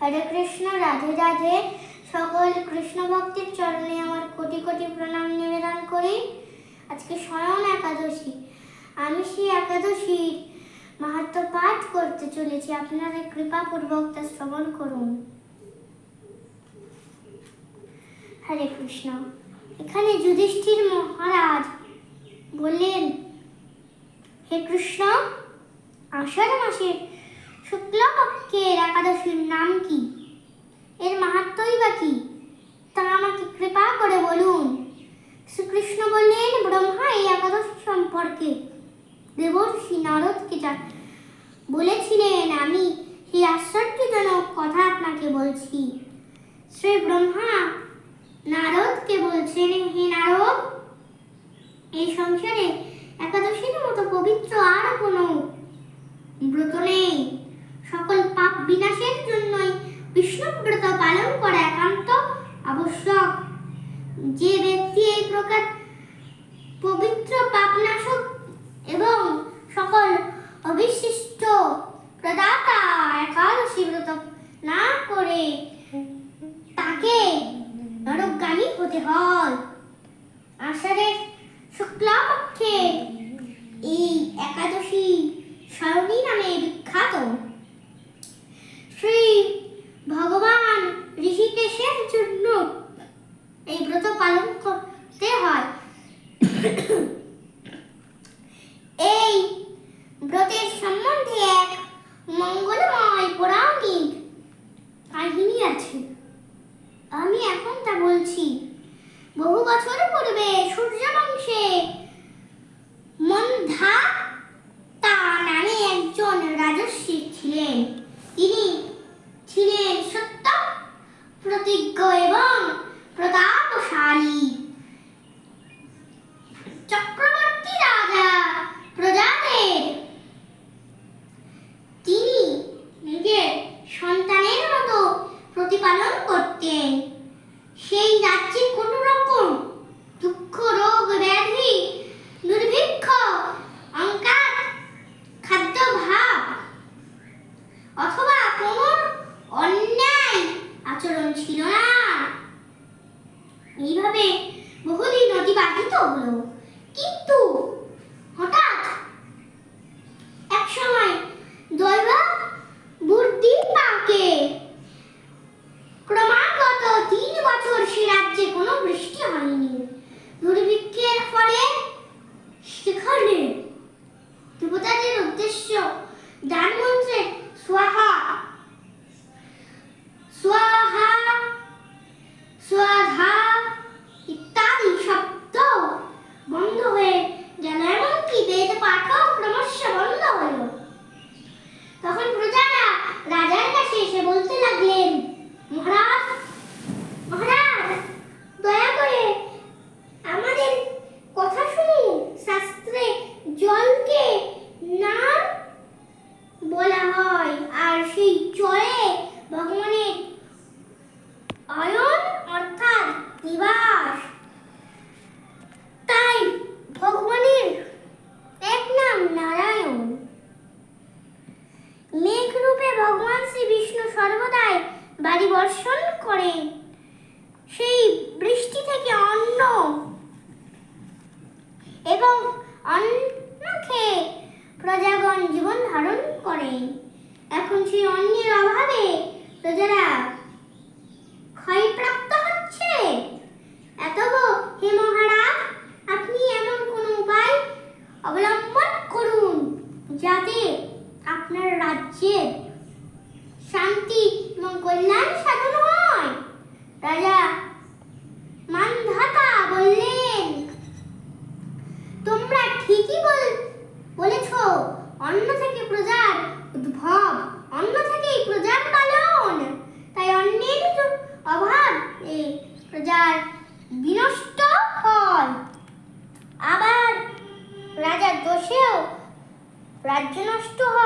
হরে কৃষ্ণ, রাধে রাধে। সকল কৃষ্ণ ভক্তির চরণে আমার কোটি কোটি প্রণাম নিবেদন করি। আজকে স্বয়ং একাদশী। আমি সেই একাদশীর মাহাত্ম পাঠ করতে চলেছি। আপনারা কৃপাপূর্বক তা শ্রবণ করুন। হরে কৃষ্ণ। এখানে যুধিষ্ঠির মহারাজ বললেন, হে কৃষ্ণ, আষাঢ় মাসের শুক্লপক্ষের একাদশীর নাম কি? এর মাহাত্মই বা কি? তা আমাকে কৃপা করে বলুন। শ্রীকৃষ্ণ বললেন, ব্রহ্মা, এই একাদশী সম্পর্কে দেবর্ষি নারদকে যা বলেছিলেন, আমি সেই আশ্চর্যজনক কথা আপনাকে বলছি। শ্রী ব্রহ্মা নারদকে বলছেন, হে নারদ, এই সংসারে একাদশীর মতো পবিত্র আর কোনো ব্রত নেই। সকল পাপ বিনাশের জন্যই বিষ্ণু ব্রত পালন করা একান্ত আবশ্যক। যে ব্যক্তি এই প্রকার পবিত্র পাপনাশক এবং সকল অবিশিষ্ট প্রদাতা একাদশী ব্রত না করে তাকে নরকগামী হতে হয়। আষাঢ়ের শুক্লাপক্ষে এই একাদশী স্মরণী নামে বিখ্যাত। শ্রী ভগবান সর্বদাই বাড়ি বর্ষণ করে। সেই বৃষ্টি থেকে অন্ন এবং অন্ন খেয়ে প্রজাগণ জীবন ধারণ করে। এখন সেই অন্যের অভাবে প্রজারা রাজ্য নষ্ট হয়?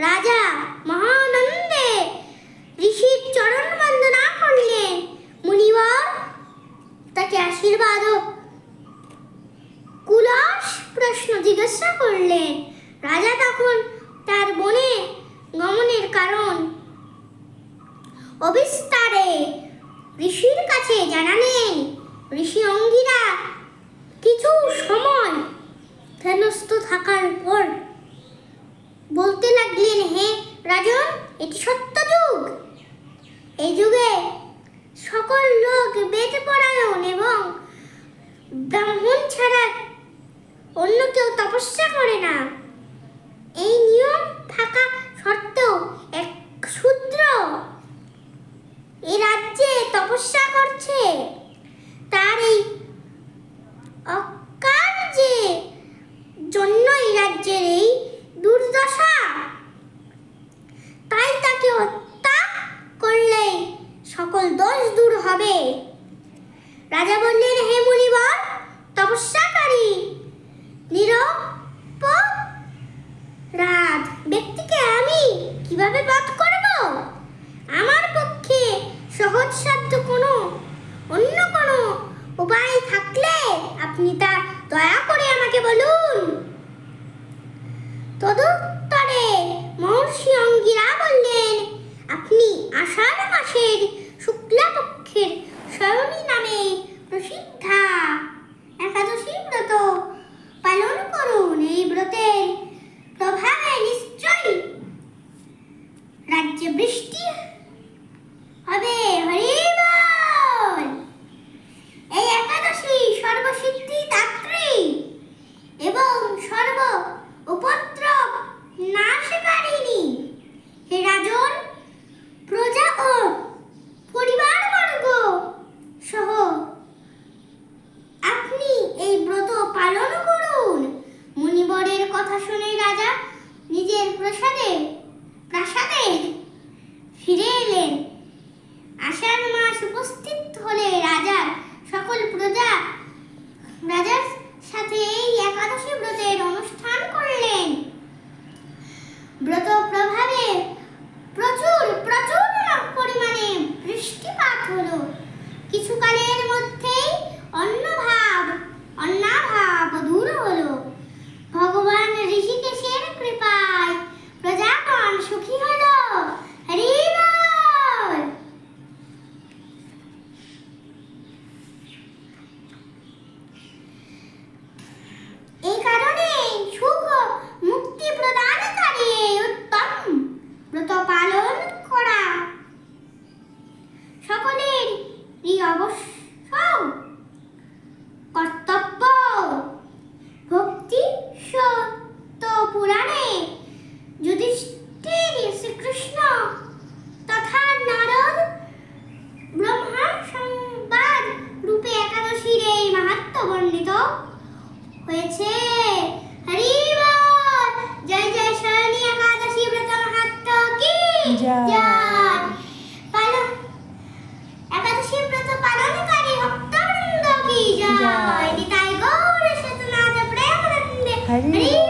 রাজা মহানন্দে ঋষির চরণ বন্দনা করলেন মুনিবর তাকে আশীর্বাদ কুলস প্রশ্ন জিজ্ঞাসা করলেন রাজা তখন তার বনে গমনের কারণ অবিস্তারে ঋষির কাছে জানালেন, ঋষি অঙ্গিরা, কিছু সময় ধ্যানস্থ থাকার পর বলতে লাগলেন, হে রাজন, এটি সত্য যুগ। এই যুগে সকল লোক বেদ পরায়ণ এবং ব্রাহ্মণ ছাড়া অন্য কেউ তপস্যা করে না। এই ব্রত পালন করুন। মুনিবরের কথা শুনে রাজা নিজের প্রসাদে সকলের এই কর্তব্য ভক্তি সত্য পুরাণে যুধিষ্ঠির শ্রীকৃষ্ণ তথা নারদ ব্রহ্মা সংবাদ রূপে একাদশীর এই মাহাত্ম বর্ণিত হয়েছে। হরি জয় জয় শরণী একাদশী ব্রত মাহাত্ম কি? জয়। 还是。